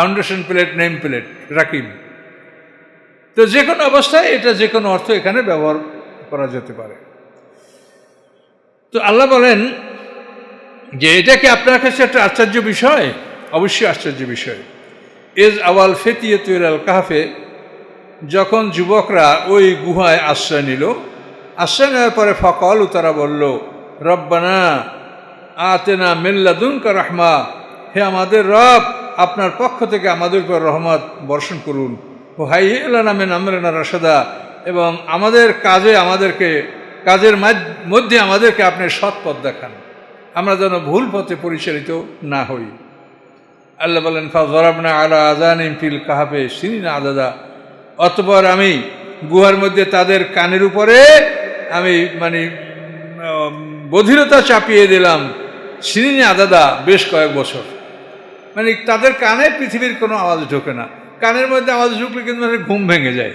Foundation plate, name plate, Rakib. তো যে কোনো অবস্থায় এটা যে কোনো অর্থ এখানে ব্যবহার করা যেতে পারে। তো আল্লাহ বলেন যে এটা কি আপনার কাছে একটা আশ্চর্য বিষয়? অবশ্যই আশ্চর্য বিষয়। এজ আওয়াল ফেতিয়ে তুইরাল কাহাফে, যখন যুবকরা ওই গুহায় আশ্রয় নিল, আশ্রয় নেওয়ার পরে ফকল তারা বলল, রব্বানা আতেনা মেল্লাদুনকা রহমা, হে আমাদের রব আপনার পক্ষ থেকে আমাদের উপর রহমত বর্ষণ করুন। হাই নামে নামরেনা রসদা এবং আমাদের কাজে আমাদেরকে, কাজের মধ্যে আমাদেরকে আপনি সৎ পথ দেখান। আমরা যেন ভুল পথে পরিচালিত না হই। আল্লাহ বলেন ফাজরাবনা আলা আজান ফিল কাহাবে সিনিনা আদাদা অতপর আমি গুহার মধ্যে তাদের কানের উপরে আমি মানে বধিরতা চাপিয়ে দিলাম সিনিনা আদাদা বেশ কয়েক বছর। মানে তাদের কানে পৃথিবীর কোনো আওয়াজ ঢোকে না। কানের মধ্যে আওয়াজ ঢুকলে কিন্তু মানে ঘুম ভেঙে যায়।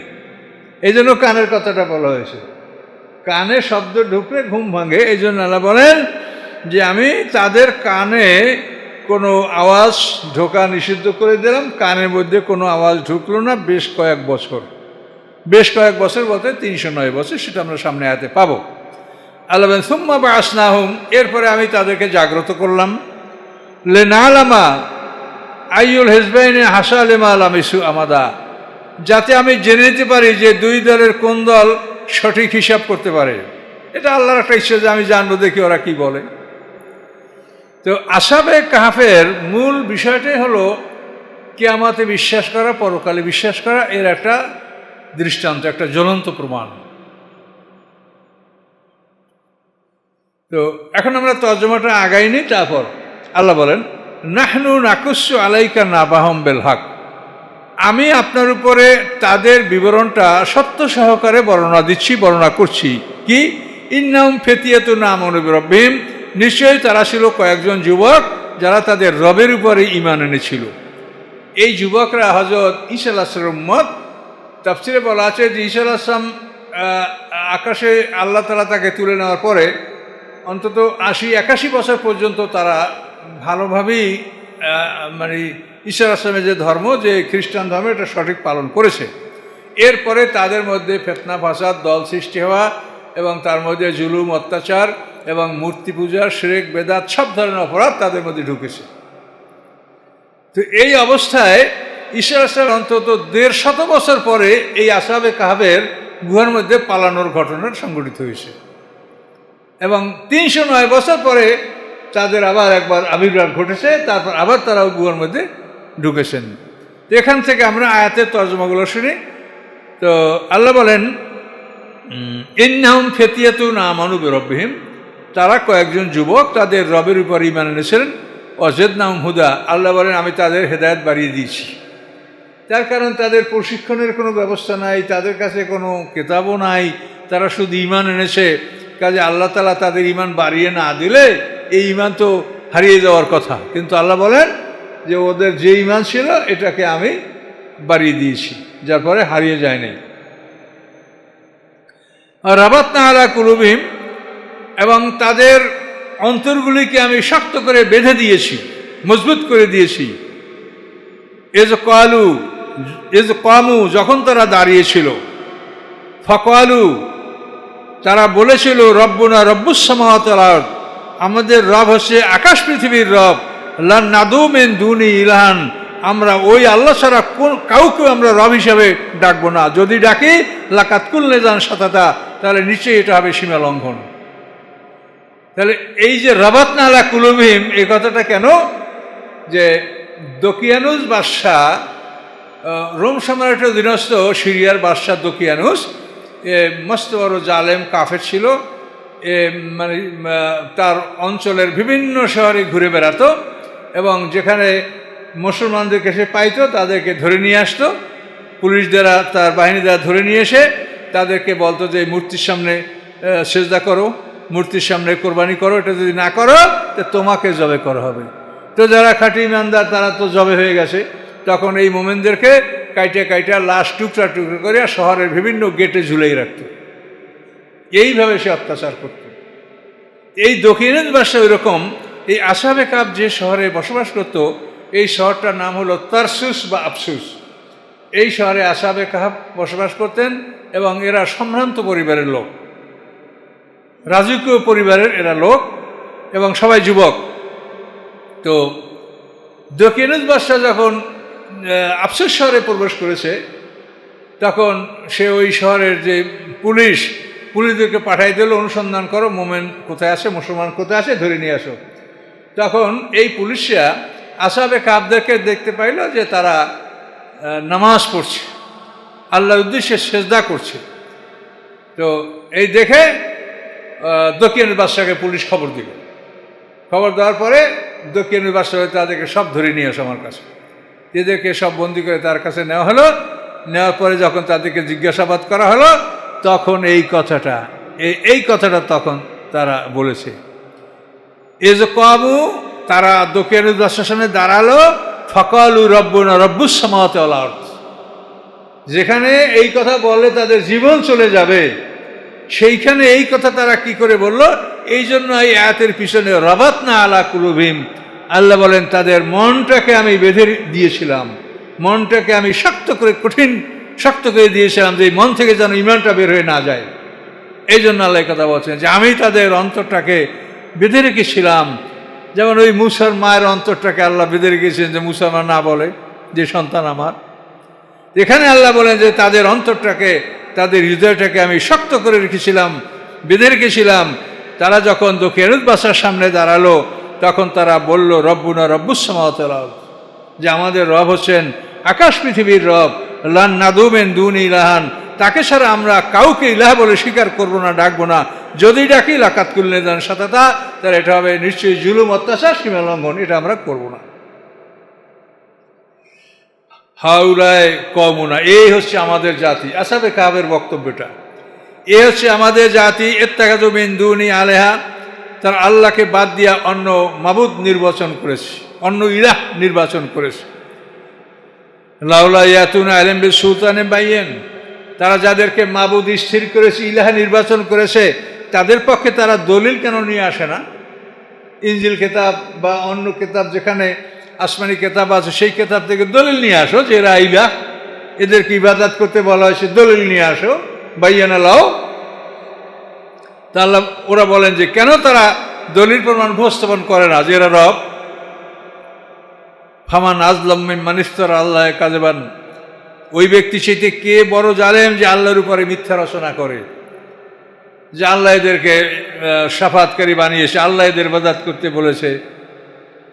এই জন্য কানের কথাটা বলা হয়েছে। কানে শব্দ ঢুকলে ঘুম ভাঙে এই জন্য আল্লাহ বলেন যে আমি তাদের কানে কোনো আওয়াজ ঢোকা নিষিদ্ধ করে দিলাম। কানের মধ্যে কোনো আওয়াজ ঢুকলো না বেশ কয়েক বছর। বেশ কয়েক বছর বলতে তিনশো নয় বছর, সেটা আমরা সামনে আয়াতে পাবো। আল্লাহ সুম্মা বা আসনাহুম এরপরে আমি তাদেরকে জাগ্রত করলাম। লে নালামা আইউল হেজবাইনে হাসা আলেমা আলামিসু আমাদা। যাতে আমি জেনে নিতে পারি যে দুই দলের কোন দল সঠিক হিসাব করতে পারে। এটা আল্লাহর একটা ইচ্ছা যে আমি জানব, দেখি ওরা কি বলে। তো আসাবে কাহাফের মূল বিষয়টাই হলো, কেয়ামাতে বিশ্বাস করা, পরকালে বিশ্বাস করা, এর একটা দৃষ্টান্ত, একটা জ্বলন্ত প্রমাণ। তো এখন আমরা তর্জমাটা আগাইনি তারপর আল্লাহ বলেন নাহনু নাকুস্য আলাইকা নাবাহম বেল হক। আমি আপনার উপরে তাদের বিবরণটা সত্য সহকারে বর্ণনা দিচ্ছি, বর্ণনা করছি। কি? ইন্নাম ফেতিয়াতু নাম অনুবিরব্বিম নিশ্চয়ই তারা ছিল কয়েকজন যুবক যারা তাদের রবের উপরে ইমান এনেছিল। এই যুবকরা হজরত ঈসা আলাহিসাম মত তাফসিরে বলা আছে যে ঈসা আলাহিসাম আকাশে আল্লাহ তালা তাকে তুলে নেওয়ার পরে অন্তত আশি একাশি বছর পর্যন্ত তারা ভালোভাবেই মানে ঈশ্বর আসলামের যে ধর্ম, যে খ্রিস্টান ধর্ম, এটা সঠিক পালন করেছে। এরপরে তাদের মধ্যে ফেতনা, ফাসাদ, দল সৃষ্টি হওয়া এবং তার মধ্যে জুলুম, অত্যাচার এবং মূর্তি পূজা, শিরেক, বেদাত, সব ধরনের অপরাধ তাদের মধ্যে ঢুকেছে। তো এই অবস্থায় ঈশ্বর আসলাম অন্তত দেড় শত বছর পরে এই আসাবে কাহাবের গুহার মধ্যে পালানোর ঘটনা সংঘটিত হয়েছে। এবং তিনশো নয় বছর পরে তাদের আবার একবার আবির্ভাব ঘটেছে, তারপর আবার তারা গুহার মধ্যে ঢুকেছেন। এখান থেকে আমরা আয়াতের তর্জমাগুলো শুনি। তো আল্লাহ বলেন ইন্নাহম ফেতিয়াতু না মানু রব্বিহিম তারা কয়েকজন যুবক তাদের রবের উপর ইমান এনেছিলেন অজেদ নাম হুদা। আল্লাহ বলেন, আমি তাদের হেদায়ত বাড়িয়ে দিয়েছি। তার কারণ তাদের প্রশিক্ষণের কোনো ব্যবস্থা নাই, তাদের কাছে কোনো কেতাবও নাই, তারা শুধু ইমান এনেছে। কাজে আল্লাহ তালা তাদের ইমান বাড়িয়ে না দিলে এই ইমান তো হারিয়ে যাওয়ার কথা। কিন্তু আল্লাহ বলেন যে ওদের যে ইমান ছিল, এটাকে আমি বাড়িয়ে দিয়েছি, যার পরে হারিয়ে যায়নি রাবাত নাহারা কুলুবিম এবং তাদের অন্তরগুলিকে আমি শক্ত করে বেঁধে দিয়েছি, মজবুত করে দিয়েছি। এজ কালু, এজ কামু, যখন তারা দাঁড়িয়েছিল, ফকালু, তারা বলেছিল, রব্বনা রব্বুসামাতার আমাদের রব হচ্ছে আকাশ পৃথিবীর রব। লান নাদুমেন দুনি ইলাহান। আমরা ওই আল্লাহ ছাড়া কোন কাউকে আমরা রব হিসাবে ডাকবো না। যদি ডাকি লাকাতকুল নেজান সাতাতা, তাহলে নিশ্চয়ই এটা হবে সীমা লঙ্ঘন। তাহলে এই যে রবাত নালা কুলুভিম এই কথাটা কেন? যে দকিয়ানুস বাদশাহ রোম সম্রাটের অধীনস্থ সিরিয়ার বাদশাহ দকিয়ানুস, এ মস্ত বড় জালেম, কাফের ছিল। মানে তার অঞ্চলের বিভিন্ন শহরে ঘুরে বেড়াতো এবং যেখানে মুসলমানদেরকে সে পাইতো, তাদেরকে ধরে নিয়ে আসতো। পুলিশ দ্বারা তার বাহিনী দ্বারা ধরে নিয়ে এসে তাদেরকে বলতো যে মূর্তির সামনে সেজদা করো, মূর্তির সামনে কোরবানি করো, এটা যদি না করো, তো তোমাকে জবে করা হবে। তো যারা খাঁটি ইমানদার, তারা তো জবে হয়ে গেছে। তখন এই মোমেনদেরকে কাইটে কাইটা লাশ টুকরা টুকরা করে শহরের বিভিন্ন গেটে ঝুলেই রাখত। এইভাবে সে অত্যাচার করত। এই দক্ষিণের বাসা ওই রকম এই আসাবে কাপ যে শহরে বসবাস করত, এই শহরটার নাম হলো তারসুস বা আফসুস। এই শহরে আসাবে কাহাব বসবাস করতেন এবং এরা সম্ভ্রান্ত পরিবারের লোক। রাজকীয় পরিবারের এরা লোক এবং সবাই যুবক। তো দক্ষিণুজ বাদশাহ যখন আফসুস শহরে প্রবেশ করেছে, তখন সে ওই শহরের যে পুলিশ পুলিশদেরকে পাঠাই দিল, অনুসন্ধান করো, মোমেন কোথায় আছে, মুসলমান কোথায় আছে, ধরে নিয়ে আসো। তখন এই পুলিশরা আসাবে কাবদেরকে দেখতে পাইল যে তারা নামাজ পড়ছে। আল্লাহর উদ্দেশ্যে সেজদা করছে। তো এই দেখে দক্ষিণের বাদশাকে পুলিশ খবর দিল। খবর দেওয়ার পরে দক্ষিণের বাদশাহ তাদেরকে সব ধরে নিয়ে আসো আমার কাছে। এদেরকে সব বন্দি করে তার কাছে নেওয়া হলো। নেওয়ার পরে যখন তাদেরকে জিজ্ঞাসাবাদ করা হলো তখন এই কথাটা এই- কথাটা তখন তারা বলেছে। এ যে কাবু, তারা দক্ষিণের বাদশার সামনে দাঁড়াল, ফকালু রব্বনা রব্বুস সামাতে অর্থ যেখানে এই কথা বললে তাদের জীবন চলে যাবে। সেইখানে এই কথা তারা কি করে বলল? এই জন্য এই আয়াতের পিছনে রবাত না আলা কুলুভিম আল্লাহ বলেন, তাদের মনটাকে আমি বেঁধে দিয়েছিলাম। মনটাকে আমি শক্ত করে কঠিন শক্ত করে দিয়েছিলাম যে মন থেকে যেন ইমানটা বের হয়ে না যায়। এই জন্য আল্লাহ কথা বলছেন যে আমি তাদের অন্তরটাকে বেঁধে রেখেছিলাম। যেমন ওই মুসার মায়ের অন্তরটাকে আল্লাহ বেঁধে রেখেছেন যে মুসলমান না বলে, যে সন্তান আমার। এখানে আল্লাহ বলেন যে তাদের অন্তরটাকে, তাদের হৃদয়টাকে আমি শক্ত করে রেখেছিলাম, বেঁধে রেখেছিলাম। তারা যখন দক্ষিণুদ বাসার সামনে দাঁড়াল, তখন তারা বলল, রব্বুনা রব্বুসামাতলাল যে আমাদের রব হচ্ছেন আকাশ পৃথিবীর রব। লান দুন ইলাহান। তাকে ছাড়া আমরা কাউকে ইলাহ বলে স্বীকার করব না, ডাকবো না। যদি ডাকি, লাকাত কুল্লে দান সাতাতা। তাহলে এটা হবে নিশ্চয়ই জুলুম, অত্যাচার, সীমা লঙ্ঘন, এটা আমরা করব না। হাউলায় কমুনা এই হচ্ছে আমাদের জাতি। আসাবে কাবের বক্তব্যটা। এ হচ্ছে আমাদের জাতি এত্তাকাদুবিন দুনি আলেহা। তার আল্লাহকে বাদ দিয়া অন্য মাবুদ নির্বাচন করেছে, অন্য ইলাহ নির্বাচন করেছে। লাউলা ইয়াতুনা আলেমবি সুলতানে বাইয়েন। তারা যাদেরকে মাবুদ স্থির করেছে, ইলাহা নির্বাচন করেছে, তাদের পক্ষে তারা দলিল কেন নিয়ে আসে না? ইঞ্জিল কেতাব বা অন্য কেতাব যেখানে আসমানি কেতাব আছে, সেই কেতাব থেকে দলিল নিয়ে আসো যে এরা ইলা এদেরকে ইবাদাত করতে বলা হয়েছে, দলিল নিয়ে আসো। বাইয়ানা লাও তাহলে ওরা বলেন যে কেন তারা দলিল প্রমাণ উপস্থাপন করে না যে এরা রব? ফামান আজলম্মিন মানিস্তর আল্লাহ কাজেবান ওই ব্যক্তি সেটি কে বড় জালেম যে আল্লাহর উপরে মিথ্যা রচনা করে? যে আল্লাহ এদেরকে সাফাতকারী বানিয়েছে আল্লাহ এদের বাদাত করতে বলেছে।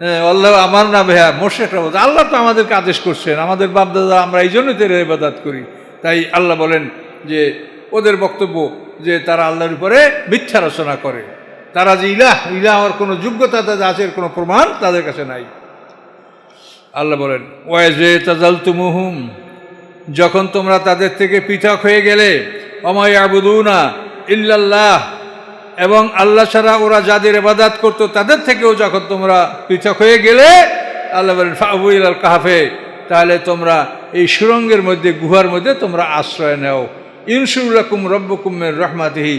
হ্যাঁ, আল্লাহ আমার না ভাইয়া মোর্শেকরা বলছে। আল্লাহ তো আমাদেরকে আদেশ করছেন। আমাদের বাপদাদা আমরা এই জন্যই তেরে ইবাদাত করি। তাই আল্লাহ বলেন যে ওদের বক্তব্য যে তারা আল্লাহর উপরে মিথ্যা রচনা করে। তারা যে ইলাহ ইলাহ হওয়ার কোনো যোগ্যতা তাদের আছে কোনো প্রমাণ তাদের কাছে নাই। আল্লাহ বলেন ওয়াজে তাজাল তুমুহুম যখন তোমরা তাদের থেকে পৃথক হয়ে গেলে অময় আবুদুনা ইল্লাল্লাহ, এবং আল্লাহ ছাড়া ওরা যাদের এবাদাত করতো তাদের থেকেও যখন তোমরা পৃথক হয়ে গেলে, আল্লাহ বলেন ফাবুল আল কাহাফে, তাহলে তোমরা এই সুরঙ্গের মধ্যে, গুহার মধ্যে তোমরা আশ্রয় নেও। ইনসুরকুম রব্বকুমের রহমাতিহি,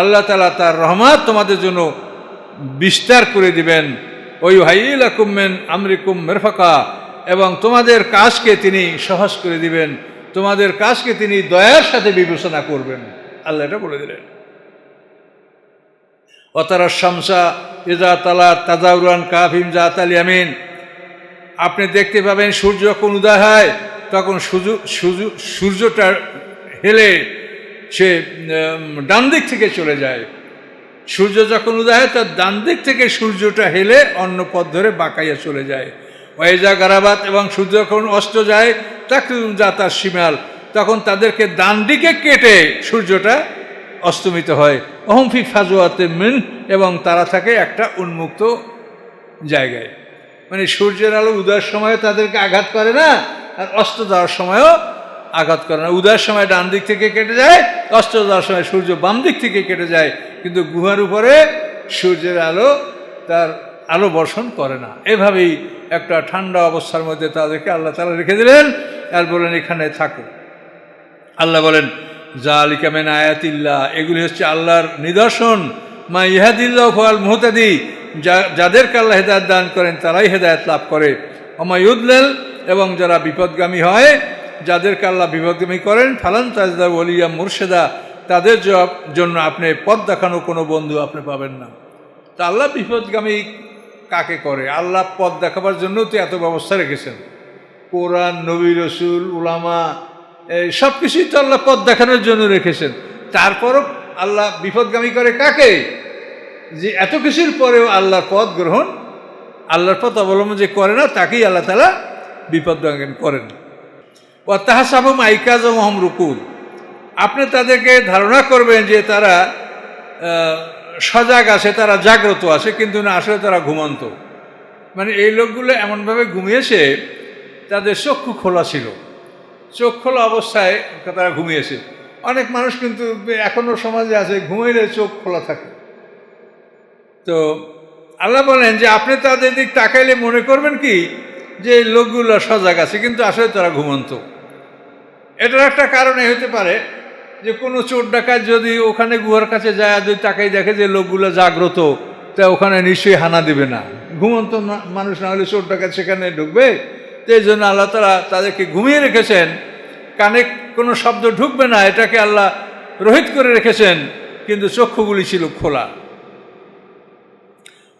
আল্লাহ তালা তার রহমাত তোমাদের জন্য বিস্তার করে দিবেন। ওই হাইলাকুমেন আমরিকুম মেরফাকা, এবং তোমাদের কাজকে তিনি সহজ করে দিবেন, তোমাদের কাজকে তিনি দয়ার সাথে বিবেচনা করবেন। আল্লাহ এটা বলে দিলেন। অতারা শামসা ইজা তালা তাজাউরান কাফিম জাত আল ইয়ামিন, আপনি দেখতে পাবেন সূর্য যখন উদয় হয়, তখন সূর্য সূর্য, সূর্যটা হেলে সে ডান দিক থেকে চলে যায়। সূর্য যখন উদয় হয়, তার ডান দিক থেকে সূর্যটা হেলে অন্য পথ ধরে বাঁকাইয়া চলে যায়। ওয়েজা গারাবাত এবং সূর্য যখন অস্ত যায় তাকে যাতার সীমাল তখন তাদেরকে ডান দিকে কেটে সূর্যটা অস্তমিত হয়। অহমফি ফাজুয়াতে মিন, এবং তারা থাকে একটা উন্মুক্ত জায়গায়। মানে সূর্যের আলো উদয়ের সময় তাদেরকে আঘাত করে না, আর অস্ত যাওয়ার সময়ও আঘাত করে না। উদয়ের সময় ডান দিক থেকে কেটে যায় যাওয়ার সময় সূর্য বাম দিক থেকে কেটে যায়, কিন্তু গুহার উপরে সূর্যের আলো তার আলো বর্ষণ করে না। এভাবেই একটা ঠান্ডা অবস্থার মধ্যে তাদেরকে আল্লাহ তালা রেখে দিলেন আর বলেন, এখানে থাকো। আল্লাহ বলেন যা আলিকামেন আয়াতিল্লা এগুলি হচ্ছে আল্লাহর নিদর্শন। মা ইহাদিল্লাহ ফল মুহতাদি। যা, যাদেরকে আল্লাহ হেদায়ত দান করেন, তারাই হেদায়ত লাভ করে। অমায়ুদ্লেল এবং যারা বিপদগামী হয় যাদেরকে আল্লাহ বিপদগামী করেন, ফালান তাজদা ওলিয়া মুর্শেদা, তাদের জন্য আপনি পথ দেখানো কোনো বন্ধু আপনি পাবেন না। তা আল্লাহ বিপদগামী কাকে করে? আল্লাহ পথ দেখাবার জন্য তো এত ব্যবস্থা রেখেছেন। কোরআন, নবী রসুল, উলামা, এই সব কিছুই তো আল্লাহ পথ দেখানোর জন্য রেখেছেন। তারপরও আল্লাহ বিপদগামী করে কাকে? যে এত কিছুর পরেও আল্লাহর পথ গ্রহণ, আল্লাহর পথ অবলম্বন যে করে না, তাকেই আল্লাহ তালা বিপদগামী করেন। ও তাহাসাবু মাইকাজ মহম রুকুদ। আপনি তাদেরকে ধারণা করবেন যে তারা সজাগ আছে তারা জাগ্রত আছে কিন্তু না, আসলে তারা ঘুমন্ত। মানে এই লোকগুলো এমনভাবে ঘুমিয়েছে তাদের চক্ষু খোলা ছিল। চোখ খোলা অবস্থায় তারা ঘুমিয়েছে অনেক মানুষ কিন্তু এখনও সমাজে আছে, ঘুমাইলে চোখ খোলা থাকে। তো আল্লাহ বলেন যে আপনি তাদের দিক তাকাইলে মনে করবেন কি? যে লোকগুলো সজাগ আছে, কিন্তু আসলে তারা ঘুমন্ত। এটার একটা কারণে হতে পারে যে কোনো চোর ডাকাত যদি ওখানে গুহার কাছে যায়, যদি তাকাই দেখে যে লোকগুলো জাগ্রত, তা ওখানে নিশ্চয়ই হানা দেবে না। ঘুমন্ত মানুষ না হলে চোর ডাকাত সেখানে ঢুকবে। তো এই জন্য আল্লাহ তালা তাদেরকে ঘুমিয়ে রেখেছেন। কানে কোনো শব্দ ঢুকবে না, এটাকে আল্লাহ রোহিত করে রেখেছেন, কিন্তু চক্ষুগুলি ছিল খোলা।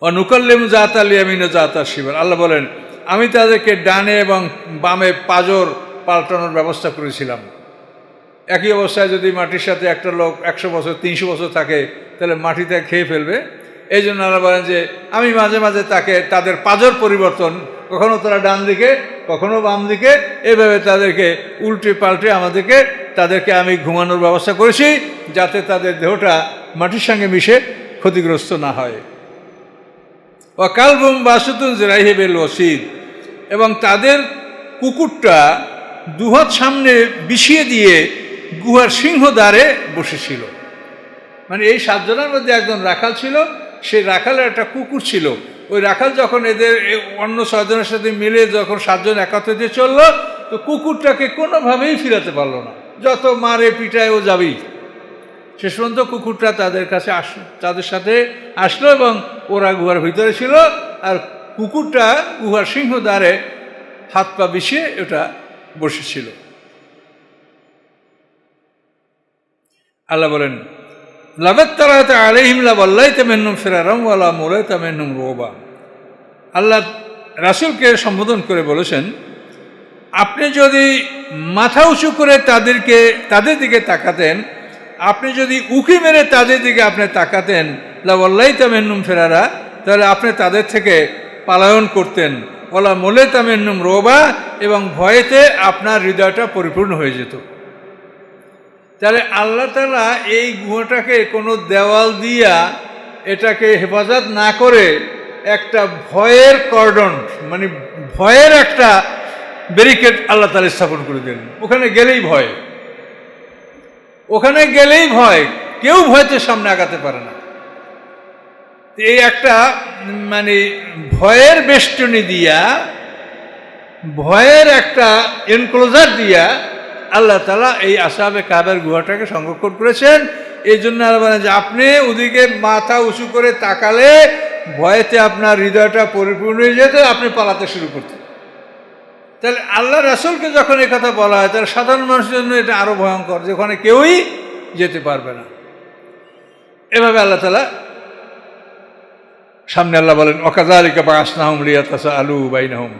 অনুকল্লিম জাত আলী আমিন জাত শিবার আল্লাহ বলেন, আমি তাদেরকে ডানে এবং বামে পাজর পাল্টানোর ব্যবস্থা করেছিলাম। একই অবস্থায় যদি মাটির সাথে একটা লোক একশো বছর, তিনশো বছর থাকে, তাহলে মাটিতে খেয়ে ফেলবে। এই জন্য আল্লাহ বলেন যে, আমি মাঝে মাঝে তাকে, তাদের পাজর পরিবর্তন, কখনো তারা ডান দিকে, কখনো বাম দিকে, এভাবে তাদেরকে উল্টে পাল্টে আমাদেরকে, তাদেরকে আমি ঘুমানোর ব্যবস্থা করেছি, যাতে তাদের দেহটা মাটির সঙ্গে মিশে ক্ষতিগ্রস্ত না হয়। ও কালবুম বাসুতুন জেরাইহেবেল ওসিদ এবং তাদের কুকুরটা দুহাত সামনে বিছিয়ে দিয়ে গুহার সিংহ দ্বারে বসেছিল। মানে এই সাতজনের মধ্যে একজন রাখাল ছিল, সেই রাখালের একটা কুকুর ছিল। ওই রাখাল যখন এদের অন্য ছয়জনের সাথে মিলে যখন সাতজন একত্রিত চলল, তো কুকুরটাকে কোনোভাবেই ফিরাতে পারল না। যত মারে পিটায় ও যাবেই। শেষ পর্যন্ত কুকুরটা তাদের কাছে আস, তাদের সাথে আসলো এবং ওরা গুহার ভিতরে ছিল, আর কুকুরটা গুহার সিংহ দ্বারে হাত পা বিছিয়ে ওটা বসেছিল। আল্লাহ বলেন লাভ আল্লাহ আল্লাহ রাসুলকে সম্বোধন করে বলেছেন, আপনি যদি মাথা উঁচু করে তাদেরকে, তাদের দিকে তাকাতেন, আপনি যদি উকি মেরে তাদের দিকে আপনি তাকাতেন লাল্লাই তামেন্নুম ফেরারা, তাহলে আপনি তাদের থেকে পালায়ন করতেন। ওলা মোলে তামেন্নুম রোবা এবং ভয়েতে আপনার হৃদয়টা পরিপূর্ণ হয়ে যেত। তাহলে আল্লাহ তালা এই গুহাটাকে কোনো দেওয়াল দিয়া এটাকে হেফাজত না করে একটা ভয়ের কর্ডন মানে ভয়ের একটা ব্যারিকেড আল্লাহ তালা স্থাপন করে দিলেন। ওখানে গেলেই ভয়। ওখানে গেলেই ভয়। কেউ ভয়তে সামনে আগাতে পারে না। এই একটা মানে ভয়ের বেষ্টনী দিয়া, ভয়ের একটা এনক্লোজার দিয়া আল্লাহ তালা এই আসাবে কাবের গুহাটাকে সংরক্ষণ করেছেন। এই জন্য আল্লাহ বলেন যে আপনি ওদিকে মাথা উঁচু করে তাকালে ভয়েতে আপনার হৃদয়টা পরিপূর্ণ হয়ে যেত, আপনি পালাতে শুরু করতেন। তাহলে আল্লাহ রাসুলকে যখন এই কথা বলা হয়, তাহলে সাধারণ মানুষের জন্য এটা আরও ভয়ঙ্কর যে ওখানে কেউই যেতে পারবে না। এভাবে আল্লাহ তালা সামনে আল্লাহ বলেন অকাজালিকা বা আসনাহম রিয়াতাসা আলু বাইনাহম।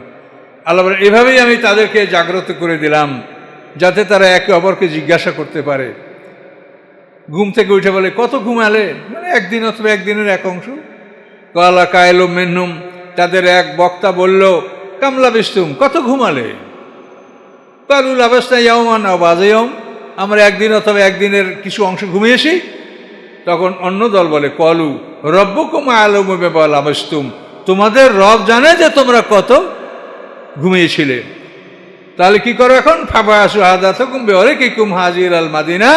আল্লাহ বলেন, এভাবেই আমি তাদেরকে জাগ্রত করে দিলাম, যাতে তারা একে অপরকে জিজ্ঞাসা করতে পারে। ঘুম থেকে উঠে বলে, কত ঘুমালে? মানে একদিন অথবা একদিনের এক অংশ। কলা কায়লো মেন্নুম তাদের এক বক্তা বলল কামলা বিস্তুম কত ঘুমালে? কালুল অবস্থা ইয়মান বাজেয়ম আমরা একদিন অথবা একদিনের কিছু অংশ ঘুমিয়েছি। তখন অন্য দল বলে কলু রব্বকুম আলম বেবাল আবস্তুম। তোমাদের রব জানে যে তোমরা কত ঘুমিয়েছিলে। তাহলে কি করো এখন? ফাবা আসু হাদা থকুম বেহরে কি কুম হাজির আল মাদিনা।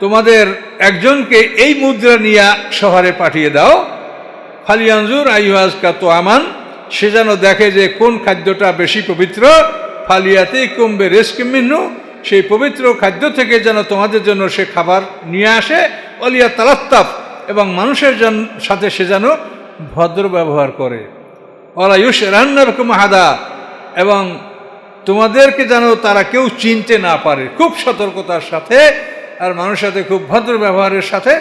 তোমাদের একজনকে এই মুদ্রা নিয়ে শহরে পাঠিয়ে দাও। ফালিয়ানজুর আইহাজ কাতো আমান সে যেন দেখে যে কোন খাদ্যটা বেশি পবিত্র। ফালিয়াতে কমবে রেস্কিমিন্নু সেই পবিত্র খাদ্য থেকে যেন তোমাদের জন্য সে খাবার নিয়ে আসে। অলিয়া তালাত্তাপ এবং মানুষের সাথে সে যেন ভদ্র ব্যবহার করে। ওলা ইউস রান্নারকম হাদা এবং তোমাদেরকে যেন তারা কেউ চিনতে না পারে। খুব সতর্কতার সাথে আর মানুষের সাথে খুব ভদ্র ব্যবহারের সাথে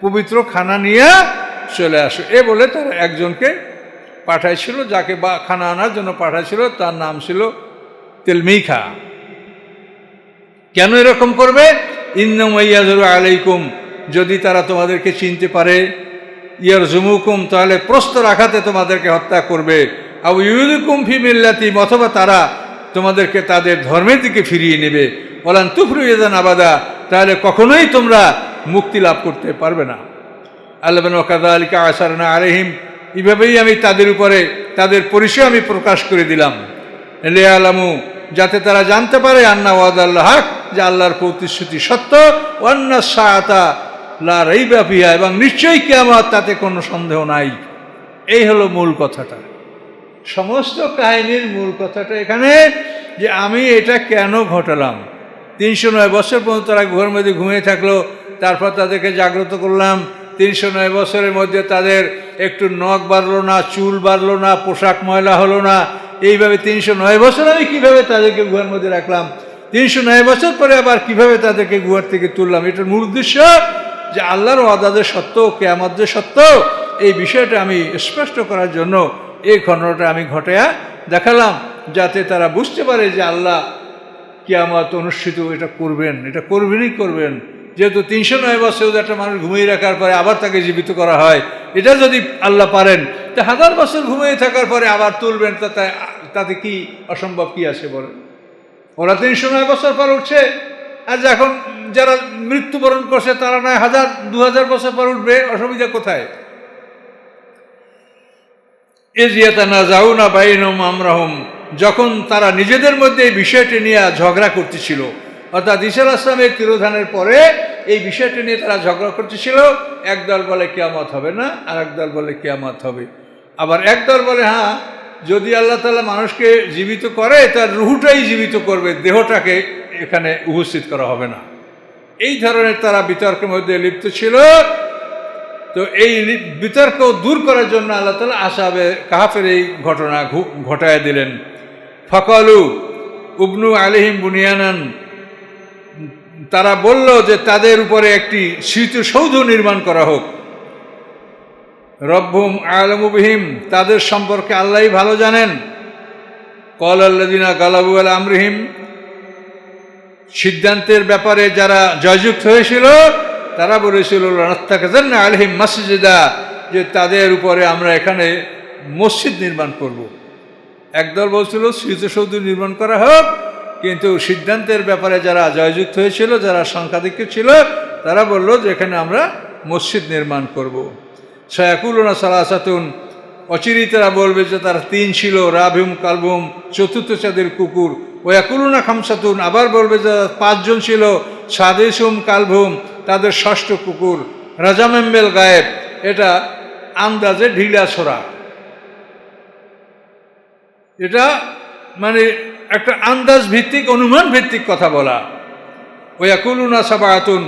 পবিত্র খানা নিয়ে চলে আসো। এ বলে তারা একজনকে পাঠাইছিল, যাকে বা, খানা আনার জন্য পাঠাইছিল, তার নাম ছিল তেলমিখা। কেন এরকম করবে? ইন্নমাইয়াজরু আলাইকুম যদি তারা তোমাদেরকে চিনতে পারে ইয়ার জুমুকুম তাহলে প্রস্তর আঘাতে তোমাদেরকে হত্যা করবে। আউ ইউলুকুম ফি মিল্লাতিম, অথবা তারা তোমাদেরকে তাদের ধর্মের দিকে ফিরিয়ে নেবে। বলান তুফরু ইয়েদান আবাদা, তাহলে কখনোই তোমরা মুক্তি লাভ করতে পারবে না। আল্লাহ ওকাদা আলিকা আসারনা আলহিম এইভাবেই আমি তাদের উপরে, তাদের পরিচয় আমি প্রকাশ করে দিলাম। লে আলামু যাতে তারা জানতে পারে আন্না ওয়াদ আল্লাহ হাক, যে আল্লাহর প্রতিশ্রুতি সত্য অন্না সাহাতা লা রাইবা ফিহা এবং নিশ্চয়ই কেমন তাতে কোনো সন্দেহ নাই। এই হলো মূল কথাটা। সমস্ত কাহিনীর মূল কথাটা এখানে যে আমি এটা কেন ঘটালাম। তিনশো নয় বছর পর্যন্ত তারা ঘরের মধ্যে ঘুমিয়ে থাকল, তারপর তাদেরকে জাগ্রত করলাম। তিনশো নয় বছরের মধ্যে তাদের একটু নখ বাড়লো না, চুল বাড়লো না, পোশাক ময়লা হলো না। এইভাবে তিনশো নয় বছর আমি কীভাবে তাদেরকে গুহার মধ্যে রাখলাম? তিনশো নয় বছর পরে আবার কীভাবে তাদেরকে গুহার থেকে তুললাম? এটার মূল উদ্দেশ্য যে আল্লাহর অদাদের সত্য, কেয়ামত যে সত্য, এই বিষয়টা আমি স্পষ্ট করার জন্য এই ঘটনাটা আমি ঘটাইয়া দেখালাম, যাতে তারা বুঝতে পারে যে আল্লাহ কিয়ামত অনুষ্ঠিত এটা করবেন, এটা করবেনই করবেন। যেহেতু তিনশো নয় বছর একটা মানুষ ঘুমিয়ে রাখার পরে আবার তাকে জীবিত করা হয়, এটা যদি আল্লাহ পারেন, তা হাজার বছর ঘুমিয়ে থাকার পরে আবার তুলবেন তাতে তাতে কি অসম্ভব কি আছে বলেন? ওরা তিনশো নয় বছর পর উঠছে আর যখন যারা মৃত্যুবরণ করছে, তারা নয় হাজার, দু হাজার বছর পর উঠবে, অসুবিধা কোথায়? এজিয়াতা না যাও না বাইনম আমরাহম। যখন তারা নিজেদের মধ্যে এই বিষয়টি নিয়ে ঝগড়া করতেছিল, অর্থাৎ ঈশাল আসলামের তিরোধানের পরে এই বিষয়টি নিয়ে তারা ঝগড়া করতেছিল একদল বলে কেয়ামত হবে না, আর একদল বলে কেয়ামত হবে। আবার একদল বলে হ্যাঁ যদি আল্লাহ তালা মানুষকে জীবিত করে, তার রুহুটাই জীবিত করবে, দেহটাকে এখানে উপস্থিত করা হবে না। এই ধরনের তারা বিতর্কের মধ্যে লিপ্ত ছিল। তো এই বিতর্ক দূর করার জন্য আল্লাহ তালা আসাবে কাহাফের এই ঘটনা ঘটায় দিলেন। ফকালু উবনু আলিহিম বুনিয়ানান, তারা বলল যে তাদের উপরে একটি স্মৃতিসৌধ নির্মাণ করা হোক। রব্বুম আলমুবিহিম তাদের সম্পর্কে আল্লাহই ভালো জানেন। কল আল্লাদিনা গালাবু আল আমরিহিম সিদ্ধান্তের ব্যাপারে যারা জয়যুক্ত হয়েছিল, তারা বলেছিল আলহিম মসজিদা যে তাদের উপরে আমরা এখানে মসজিদ নির্মাণ করব। একদল বলছিল, স্মৃতিসৌধ নির্মাণ করা হোক কিন্তু সিদ্ধান্তের ব্যাপারে যারা জয়যুক্ত হয়েছিল, যারা সংখ্যাধিক্য ছিল, তারা বলল যে এখানে আমরা মসজিদ নির্মাণ করব। সয়াকুলনা সালাসাতুন অচিরেই তারা বলবে যে তারা তিন ছিল, রাভিম, কালভুম, চতুর্থ চাঁদের কুকুর ওয়াকুলুনা খামসাতুন, আবার বলবে যে পাঁচজন ছিল সাদেশুম কালভুম, তাদের ষষ্ঠ কুকুর, রাজামেম্বেল গায়েব, এটা আন্দাজে ঢিলা ছড়া। এটা মানে একটা আন্দাজ ভিত্তিক, অনুমান ভিত্তিক কথা বলা। ওয়াকুলুনা সাবায়াতুন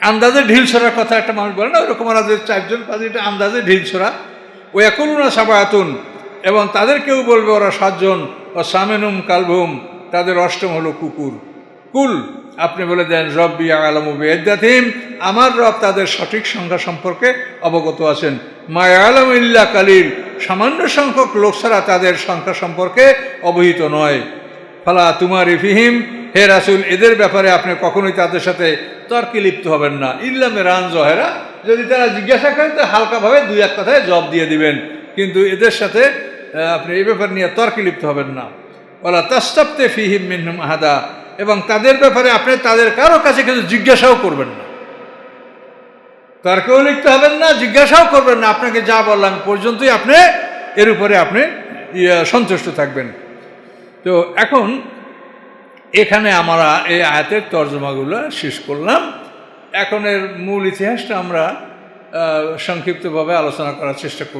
আন্দাজে ঢিল ছড়ার কথা একটা মানুষ বলে না, ওরকম আমাদের চারজন পাঁচ এটা আন্দাজে ঢিল ছোড়া। ও একুলুনা সাবায়াতুন এবং তাদের কেউ বলবে ওরা সাতজন। ও সামেনুম কালভুম, তাদের অষ্টম হলো কুকুর। কুল, আপনি বলে দেন, রব্বি আলমুবিদ্যাথিম আমার রব তাদের সঠিক সংখ্যা সম্পর্কে অবগত আছেন। মায়া আলম ইল্লা কালিল, সামান্য সংখ্যক লোক ছাড়া তাদের সংখ্যা সম্পর্কে অবহিত নয়। ফালা তোমার ইফিহিম হে রাসুল, এদের ব্যাপারে আপনি কখনোই তাদের সাথে তর্কে লিপ্ত হবেন না। ইল্লামে রান জহেরা, যদি তারা জিজ্ঞাসা করেন, তো হালকাভাবে দুই এক কথায় জব দিয়ে দিবেন। কিন্তু এদের সাথে আপনি এই ব্যাপার নিয়ে তর্কে লিপ্ত হবেন না। ওলা তাস্তাপ্তে ফিহিম মিনহুম আহাদা। এবং তাদের ব্যাপারে আপনি তাদের কারও কাছে কিন্তু জিজ্ঞাসাও করবেন না। তর্কেও লিখতে হবেন না, জিজ্ঞাসাও করবেন না। আপনাকে যা বললাম পর্যন্তই আপনি, এর উপরে আপনি সন্তুষ্ট থাকবেন। তো এখন এখানে আমরা এই আয়াতের তর্জমাগুলো শেষ করলাম। এখন এর মূল ইতিহাসটা আমরা সংক্ষিপ্তভাবে আলোচনা করার চেষ্টা করব।